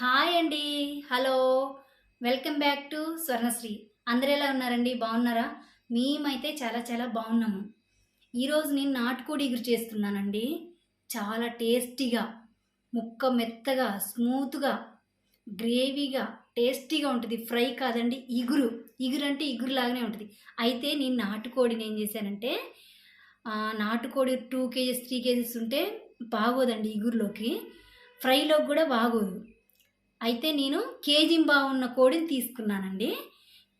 Hi అండి. Hello. Welcome back to Swarnasri. అందరు ఎలా ఉన్నారండి? బాగున్నారా? మేమైతే చాలా చాలా బాగున్నాము. ఈరోజు నేను నాటుకోడి ఇగురు చేస్తున్నానండి. చాలా టేస్టీగా ముక్క మెత్తగా స్మూత్గా గ్రేవీగా టేస్టీగా ఉంటుంది. ఫ్రై కాదండి ఇగురు. ఇగురు అంటే ఇగురు లాగానే ఉంటుంది. అయితే నేను నాటుకోడిని ఏం చేశానంటే నాటుకోడి టూ కేజీస్ త్రీ కేజీస్ ఉంటే బాగోదండి ఇగురులోకి. ఫ్రైలోకి కూడా బాగోదు. అయితే నేను కేజింబావు ఉన్న కోడిని తీసుకున్నానండి.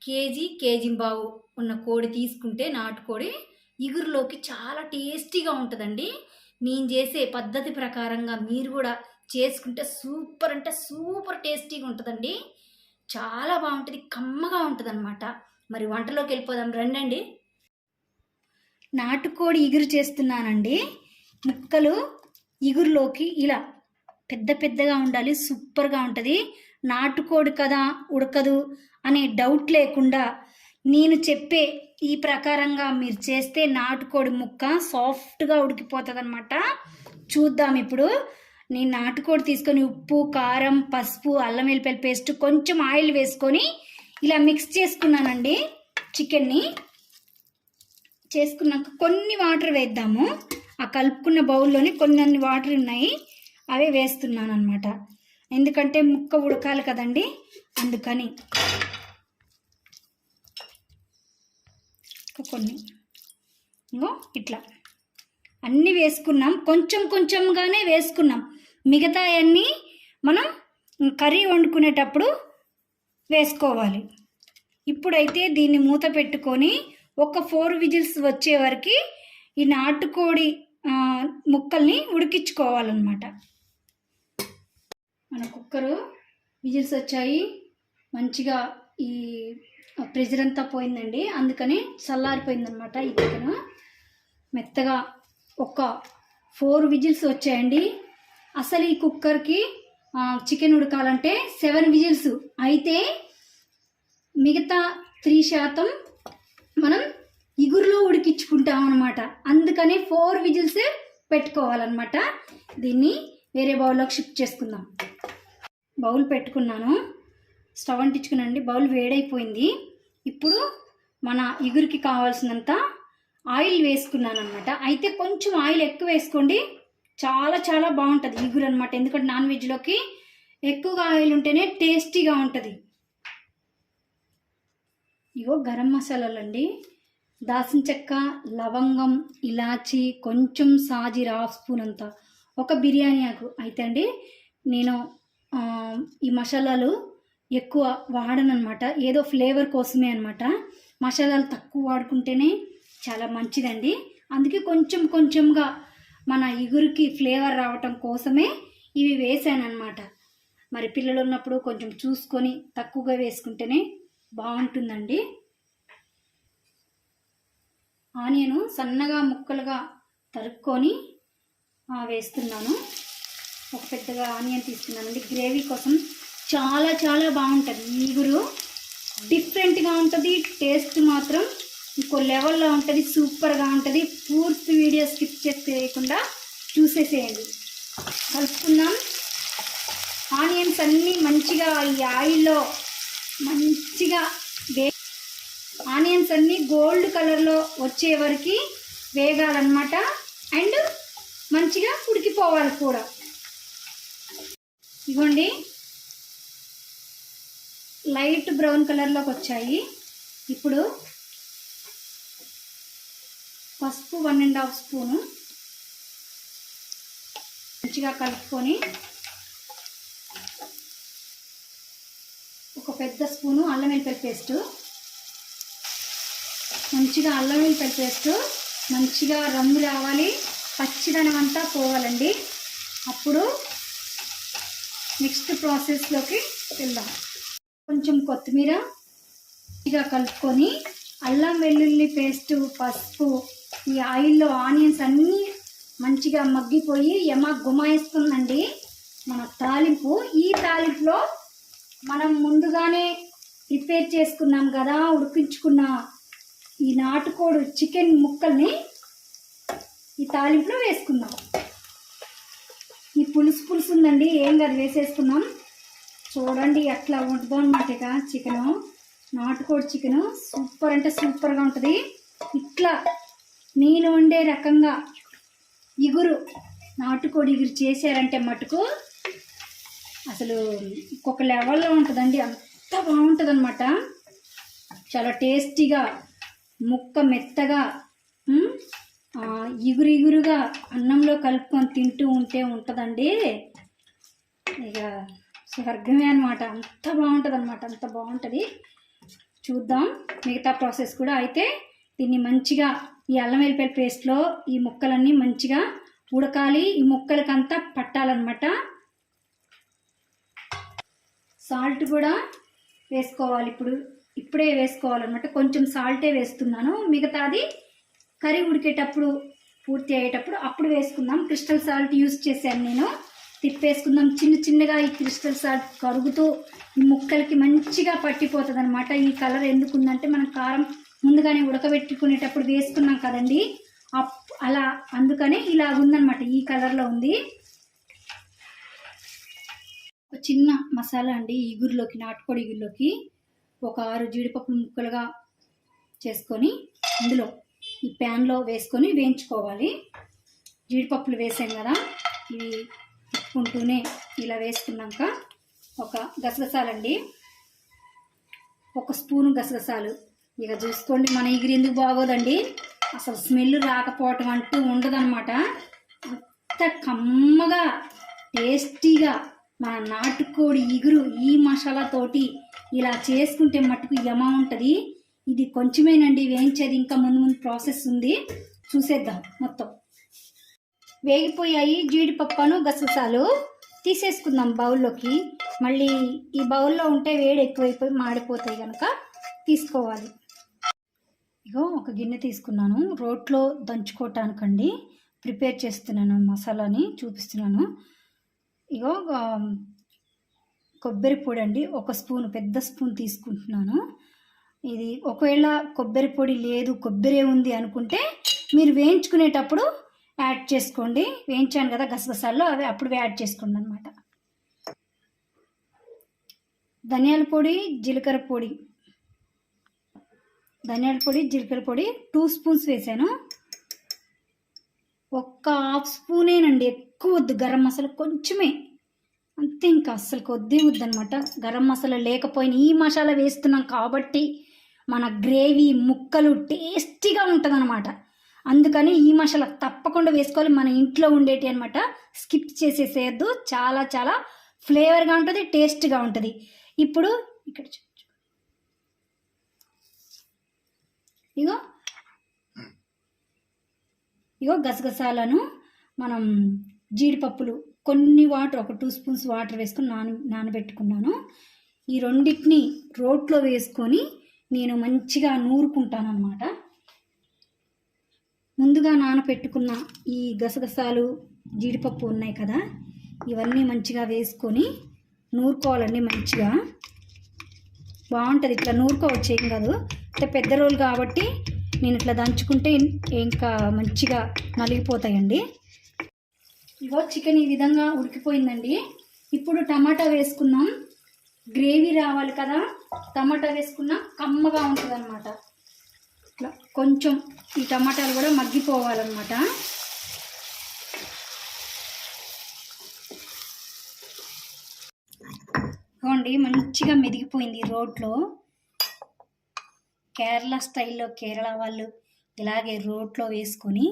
కేజీ కేజింబావు ఉన్న కోడి తీసుకుంటే నాటుకోడి ఇగురులోకి చాలా టేస్టీగా ఉంటుందండి. నేను చేసే పద్ధతి ప్రకారంగా మీరు కూడా చేసుకుంటే సూపర్ అంటే సూపర్ టేస్టీగా ఉంటుందండి. చాలా బాగుంటుంది కమ్మగా ఉంటుంది అనమాట మరి వంటలోకి వెళ్ళిపోదాం రండి నాటుకోడి ఇగురు చేస్తున్నానండి. ముక్కలు ఇగురులోకి ఇలా పెద్ద పెద్దగా ఉండాలి సూపర్గా ఉంటుంది. నాటుకోడి కదా ఉడకదు అనే డౌట్ లేకుండా నేను చెప్పే ఈ ప్రకారంగా మీరు చేస్తే నాటుకోడి ముక్క సాఫ్ట్గా ఉడికిపోతుంది అనమాట చూద్దాం ఇప్పుడు. నేను నాటుకోడి తీసుకొని ఉప్పు కారం పసుపు అల్లం వెల్లిపాయల పేస్ట్ కొంచెం ఆయిల్ వేసుకొని ఇలా మిక్స్ చేసుకున్నానండి చికెన్ని. చేసుకున్నాక కొన్ని వాటర్ వేద్దాము. ఆ కలుపుకున్న బౌల్లోనే కొన్ని వాటర్ ఉన్నాయి. అవే వేస్తున్నాను అనమాట ఎందుకంటే ముక్క ఉడకాలి కదండి అందుకని. కొన్ని. ఇంకో ఇట్లా. అన్నీ వేసుకున్నాం. కొంచెం కొంచెంగానే వేసుకున్నాం. మిగతా అన్నీ మనం కర్రీ వండుకునేటప్పుడు వేసుకోవాలి. ఇప్పుడైతే దీన్ని మూత పెట్టుకొని ఒక ఫోర్ విజిల్స్ వచ్చే వరకు ఈ నాటుకోడి ముక్కల్ని ఉడికించుకోవాలన్నమాట. మన కుక్కరు విజిల్స్ వచ్చాయి. మంచిగా ఈ ప్రెజర్ అంతా పోయిందండి. అందుకని చల్లారిపోయిందనమాట ఈ చికెన్. మెత్తగా ఒక ఫోర్ విజిల్స్ వచ్చాయండి. అసలు ఈ కుక్కర్కి చికెన్ ఉడకాలంటే సెవెన్ విజిల్స్. అయితే మిగతా త్రీ శాతం మనం ఇగురులో ఉడికించుకుంటాం అనమాట అందుకని ఫోర్ విజిల్స్ పెట్టుకోవాలన్నమాట. దీన్ని వేరే బౌల్లోకి షిఫ్ట్ చేసుకుందాం. బౌల్ పెట్టుకున్నాను. స్టవ్ అంటించుకున్నానండి బౌల్ వేడైపోయింది. ఇప్పుడు మన ఇగురికి కావాల్సినంత ఆయిల్ వేసుకున్నాను అనమాట అయితే కొంచెం ఆయిల్ ఎక్కువ వేసుకోండి. చాలా చాలా బాగుంటుంది ఇగురు అనమాట ఎందుకంటే నాన్ వెజ్లోకి ఎక్కువగా ఆయిల్ ఉంటేనే టేస్టీగా ఉంటుంది. ఇగో గరం మసాలాలు అండి దాల్చిన చెక్క లవంగం ఇలాచి కొంచెం సాజీర హాఫ్ స్పూన్ అంత. ఒక బిర్యానీ ఆకు. అయితే అండి నేను ఈ మసాలాలు ఎక్కువ వాడనమాట ఏదో ఫ్లేవర్ కోసమే అనమాట. మసాలాలు తక్కువ వాడుకుంటేనే చాలా మంచిదండి. అందుకే కొంచెం కొంచెంగా మన ఇగురికి ఫ్లేవర్ రావటం కోసమే ఇవి వేసాను మరి పిల్లలు ఉన్నప్పుడు కొంచెం చూసుకొని తక్కువగా వేసుకుంటేనే బాగుంటుందండి. ఆనియను సన్నగా ముక్కలుగా తరుక్కొని వేస్తున్నాను. ఒక పెద్దగా ఆనియన్ తీసుకున్నానండి. గ్రేవీ కోసం చాలా చాలా బాగుంటుంది. ఈగురు డిఫరెంట్గా ఉంటుంది. టేస్ట్ మాత్రం ఇంకో లెవెల్లో ఉంటుంది. సూపర్గా ఉంటుంది. పూర్తి వీడియో స్కిప్ చేసేయకుండా చూసేసేయండి. కలుపుకుందాం. ఆనియన్స్ అన్నీ మంచిగా ఈ ఆయిల్లో మంచిగా వే ఆనియన్స్ అన్నీ గోల్డ్ కలర్లో వచ్చే వరకు వేగాలన్నమాట. అండ్ మంచిగా ఉడికిపోవాలి కూడా. ఇగోండి. లైట్ బ్రౌన్ కలర్లోకి వచ్చాయి. ఇప్పుడు పసుపు వన్ అండ్ హాఫ్ స్పూను. మంచిగా కలుపుకొని ఒక పెద్ద స్పూను అల్లం వెల్లిపాయ పేస్టు. మంచిగా అల్లం వెల్లిపాయ పేస్టు మంచిగా రంగు రావాలి. పచ్చిదనం అంతా పోవాలండి. అప్పుడు నెక్స్ట్ ప్రాసెస్లోకి వెళ్దాం. కొంచెం కొత్తిమీర మంచిగా కలుపుకొని అల్లం వెల్లుల్లి పేస్ట్ పసుపు ఈ ఆయిల్లో ఆనియన్స్ అన్నీ మంచిగా మగ్గిపోయి యమ గుమాయిస్తుందండి. మన తాలింపు ఈ తాలింపులో మనం ముందుగానే ప్రిపేర్ చేసుకున్నాం కదా ఉడికించుకున్న ఈ నాటుకోడు చికెన్ ముక్కల్ని ఈ తాలింపులో వేసుకుందాం. పులుసు పులుసు ఉందండి. ఏం కాదు వేసేసుకున్నాం చూడండి ఎట్లా ఉంటుందో అనమాట ఇక చికెను. నాటుకోడి చికెను. సూపర్ అంటే సూపర్గా ఉంటుంది. ఇట్లా నేను వండే రకంగా ఇగురు నాటుకోడి ఇగురు చేశారంటే మటుకు అసలు ఒక్కొక్క లెవెల్లో ఉంటుందండి. అంత బాగుంటుంది అనమాట చాలా టేస్టీగా ముక్క మెత్తగా ఇగురు ఇగురుగా అన్నంలో కలుపుకొని తింటూ ఉంటే ఉంటుందండి. ఇక స్వర్గమే అనమాట అంత బాగుంటుంది అనమాట అంత బాగుంటుంది. చూద్దాం. మిగతా ప్రాసెస్ కూడా అయితే దీన్ని మంచిగా ఈ అల్లం వెల్లిపాయ పేస్ట్లో ఈ ముక్కలన్నీ మంచిగా ఉడకాలి. ఈ ముక్కలకంతా పట్టాలన్నమాట. సాల్ట్ కూడా వేసుకోవాలి ఇప్పుడు. ఇప్పుడే వేసుకోవాలన్నమాట. కొంచెం సాల్టే వేస్తున్నాను. మిగతాది కర్రీ ఉడికేటప్పుడు పూర్తి అయ్యేటప్పుడు అప్పుడు వేసుకుందాం. క్రిస్టల్ సాల్ట్ యూజ్ చేశాను నేను. తిప్పేసుకుందాం. చిన్న చిన్నగా ఈ క్రిస్టల్ సాల్ట్ కరుగుతూ ఈ ముక్కలకి మంచిగా పట్టిపోతుంది అనమాట ఈ కలర్ ఎందుకు ఉందంటే మనం కారం ముందుగానే ఉడకబెట్టుకునేటప్పుడు వేసుకున్నాం కదండి. అప్ అలా అందుకనే ఇలా ఉందనమాట ఈ కలర్లో ఉంది. ఒక చిన్న మసాలా అండి ఈగురులోకి నాటుకోడి ఈగురులోకి ఒక ఆరు జీడిపప్పు ముక్కలుగా చేసుకొని ఇందులో ఈ ప్యాన్లో వేసుకొని వేయించుకోవాలి. జీడిపప్పులు వేసాం కదా ఇవి తిప్పుకుంటూనే ఇలా వేసుకున్నాక ఒక గసగసాలండి. ఒక స్పూను గసగసాలు. ఇక చూసుకోండి మన ఇగురు ఎందుకు బాగోదండి? అసలు స్మెల్ రాకపోవటం అంటూ ఉండదన్నమాట. అంత కమ్మగా టేస్టీగా మన నాటుకోడి ఇగురు ఈ మసాలాతోటి ఇలా చేసుకుంటే మట్టుకు యమ ఉంటుంది. ఇది కొంచెమేనండి వేయించేది ఇంకా ముందు ముందు ప్రాసెస్ ఉంది. చూసేద్దాం మొత్తం. వేగిపోయాయి జీడిపప్పును గసగసాలు. తీసేసుకుందాం బౌల్లోకి. మళ్ళీ ఈ బౌల్లో ఉంటే వేడి ఎక్కువైపోయి మాడిపోతాయి కనుక తీసుకోవాలి. ఇగో ఒక గిన్నె తీసుకున్నాను. రోట్లో దంచుకోవటానికండి ప్రిపేర్ చేస్తున్నాను మసాలాని చూపిస్తున్నాను. ఇగో కొబ్బరి పొడి అండి ఒక స్పూన్ పెద్ద స్పూన్ తీసుకుంటున్నాను. ఇది ఒకవేళ కొబ్బరి పొడి లేదు కొబ్బరి ఉంది అనుకుంటే మీరు వేయించుకునేటప్పుడు యాడ్ చేసుకోండి. వేయించాను కదా గసగసాల్లో అవి అప్పుడు యాడ్ చేసుకోండి అనమాట ధనియాల పొడి జీలకర్ర పొడి. ధనియాల పొడి జీలకర్ర పొడి టూ స్పూన్స్ వేసాను. ఒక్క హాఫ్ స్పూనేనండి ఎక్కువ వద్దు గరం మసాలా కొంచెమే. అంతే ఇంకా అస్సలు కొద్ది వద్దనమాట గరం మసాలా లేకపోయినా ఈ మసాలా వేస్తున్నాం కాబట్టి మన గ్రేవీ ముక్కలు టేస్టీగా ఉంటుందన్నమాట. అందుకని ఈ మసాలా తప్పకుండా వేసుకోవాలి. మన ఇంట్లో ఉండేటి అనమాట స్కిప్ చేసేసేయద్దు. చాలా చాలా ఫ్లేవర్గా ఉంటుంది టేస్ట్గా ఉంటుంది. ఇప్పుడు ఇక్కడ చూ- ఇగో. ఇగో గసగసాలను మనం జీడిపప్పులు కొన్ని వాటర్ ఒక టూ స్పూన్స్ వాటర్ వేసుకొని నాన నానబెట్టుకున్నాను. ఈ రెండింటిని రోట్లో వేసుకొని నేను మంచిగా నూరుకుంటాను ముందుగా నానపెట్టుకున్న ఈ గసగసాలు జీడిపప్పు ఉన్నాయి కదా ఇవన్నీ మంచిగా వేసుకొని నూరుకోవాలండి మంచిగా. బాగుంటుంది ఇట్లా నూరుకోవచ్చు ఏం కాదు. అంటే పెద్ద రోలు కాబట్టి నేను ఇట్లా దంచుకుంటే ఇంకా మంచిగా నలిగిపోతాయండి. ఇగో చికెన్ ఈ విధంగా ఉడికిపోయిందండి. ఇప్పుడు టమాటా వేసుకుందాం. గ్రేవీ రావాలి కదా టమాటా వేసుకున్నా కమ్మగా ఉంటుంది అనమాట ఇట్లా కొంచెం ఈ టమాటాలు కూడా మగ్గిపోవాలన్నమాట. ఇదిగోండి మంచిగా మెదిగిపోయింది రోడ్లో. రోట్లో కేరళ స్టైల్లో కేరళ వాళ్ళు ఇలాగే రోట్లో వేసుకొని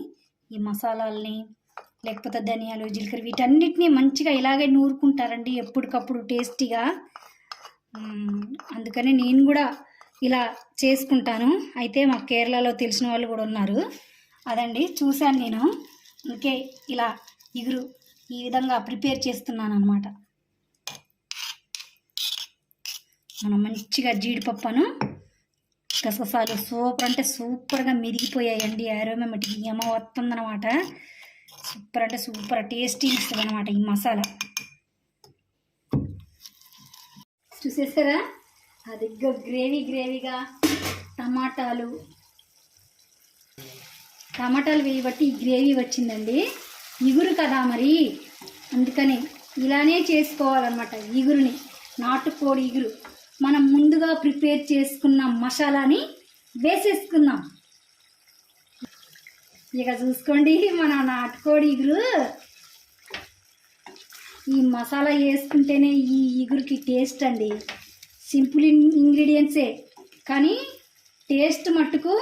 ఈ మసాలాలని లేకపోతే ధనియాలు జీలకర్ర వీటన్నిటిని మంచిగా ఇలాగే నూరుకుంటారండి ఎప్పటికప్పుడు టేస్టీగా. అందుకని నేను కూడా ఇలా చేసుకుంటాను. అయితే మా కేరళలో తెలిసిన వాళ్ళు కూడా ఉన్నారు. అదండి చూశాను నేను. ఇంకే ఇలా ఇగురు ఈ విధంగా ప్రిపేర్ చేస్తున్నాను అనమాట మనం మంచిగా జీడిపప్పును గసగసాలు సూపర్ అంటే సూపర్గా మెరిగిపోయాయండి. ఆరోగ్యం మటుకి ఏమో వస్తుందన్నమాట సూపర్ అంటే సూపర్ టేస్టీ ఇస్తుంది అనమాట ఈ మసాలా. చూసేసారా? అది గ్రేవీ గ్రేవీగా టమాటాలు. టమాటాలు వేయబట్టి ఈ గ్రేవీ వచ్చిందండి. ఇగురు కదా మరి? అందుకని ఇలానే చేసుకోవాలన్నమాట ఇగురుని. నాటుకోడి ఇగురు. మనం ముందుగా ప్రిపేర్ చేసుకున్న మసాలాని వేసేసుకుందాం. ఇక చూసుకోండి మన నాటుకోడి ఇగురు. ఈ మసాలా వేసుకుంటేనే ఈ ఇగురికి టేస్ట్ అండి. సింపుల్ ఇంగ్రీడియంట్సే కానీ టేస్ట్ మట్టుకు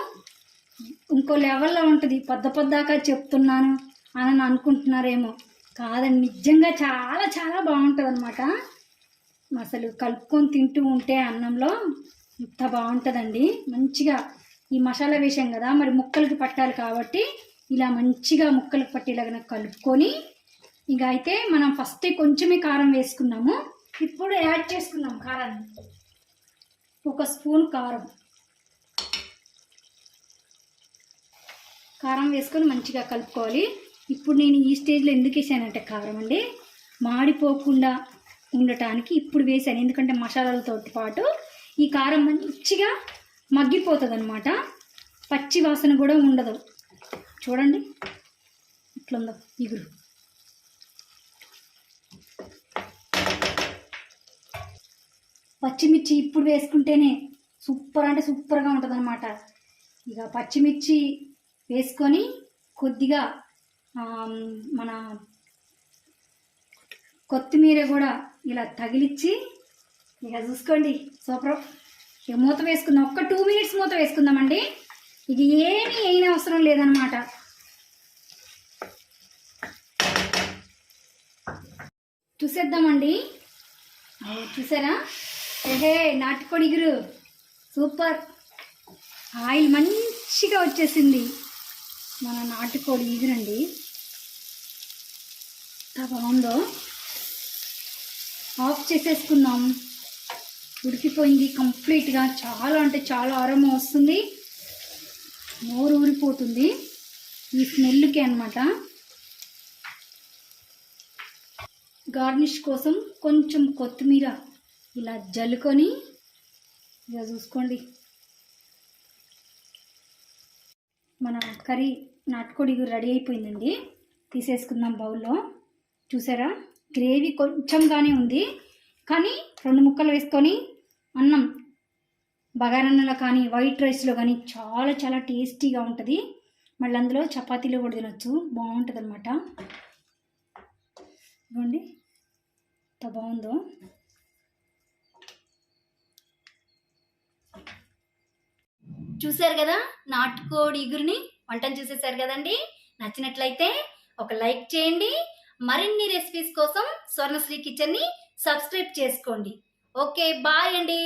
ఇంకో లెవెల్లో ఉంటుంది. పొద్ద పొద్దాకా చెప్తున్నాను అని అనుకుంటున్నారేమో. కాదండి నిజంగా చాలా చాలా బాగుంటుంది అనమాట అసలు కలుపుకొని తింటూ ఉంటే అన్నంలో ఇంత బాగుంటుందండి. మంచిగా ఈ మసాలా వేసాం కదా మరి ముక్కలకి పట్టాలి కాబట్టి ఇలా మంచిగా ముక్కలకు పట్టేలాగా కలుపుకొని ఇక అయితే మనం ఫస్ట్ కొంచెమే కారం వేసుకున్నాము. ఇప్పుడు యాడ్ చేసుకున్నాం కారాన్ని. ఒక స్పూన్ కారం. కారం వేసుకొని మంచిగా కలుపుకోవాలి. ఇప్పుడు నేను ఈ స్టేజ్లో ఎందుకు వేసానంటే కారం అండి. మాడిపోకుండా ఉండటానికి ఇప్పుడు వేసాను. ఎందుకంటే మసాలాలతో పాటు ఈ కారం మంచిగా మగ్గిపోతుంది అనమాట పచ్చి వాసన కూడా ఉండదు. చూడండి. ఇట్లుందో ఇగురు. పచ్చిమిర్చి ఇప్పుడు వేసుకుంటేనే సూపర్ అంటే సూపర్గా ఉంటుంది అనమాట ఇక పచ్చిమిర్చి వేసుకొని కొద్దిగా మన కొత్తిమీర కూడా ఇలా తగిలిచ్చి ఇక చూసుకోండి సూపర్. ఇక మూత వేసుకుందాం. ఒక్క టూ మినిట్స్ మూత వేసుకుందామండి. ఇక ఏమీ అయిన అవసరం లేదనమాట చూసేద్దామండి. చూసారా? ఏహే నాటుకొనిగురు సూపర్. ఆయిల్ మంచిగా వచ్చేసింది. మన నాటుకోడి ఇగురండి. ఎంత బాగుందో. ఆఫ్ చేసేసుకుందాం ఉడికిపోయింది కంప్లీట్గా. చాలా అంటే చాలా ఆరోమ వస్తుంది. నోరు ఊరిపోతుంది. ఈ స్మెల్కి అనమాట గార్నిష్ కోసం కొంచెం కొత్తిమీర ఇలా జల్లుకొని ఇలా చూసుకోండి. మన కర్రీ నాటుకోడి రెడీ అయిపోయిందండి. తీసేసుకుందాం బౌల్లో. చూసారా? గ్రేవీ కొంచెంగానే ఉంది. కానీ రెండు ముక్కలు వేసుకొని అన్నం బగారన్నంలో కానీ వైట్ రైస్లో కానీ చాలా చాలా టేస్టీగా ఉంటుంది. మళ్ళీ అందులో చపాతీలో కూడా తినొచ్చు. బాగుంటుంది అనమాట ఇవ్వండి ఎంత బాగుందో. చూశారు కదా? నాటుకోడి ఇగురిని వంటను చూసేశారు కదండి? నచ్చినట్లయితే ఒక లైక్ చేయండి. మరిన్ని రెసిపీస్ కోసం స్వర్ణశ్రీ కిచెన్ని సబ్స్క్రైబ్ చేసుకోండి. ఓకే బాయ్ అండి.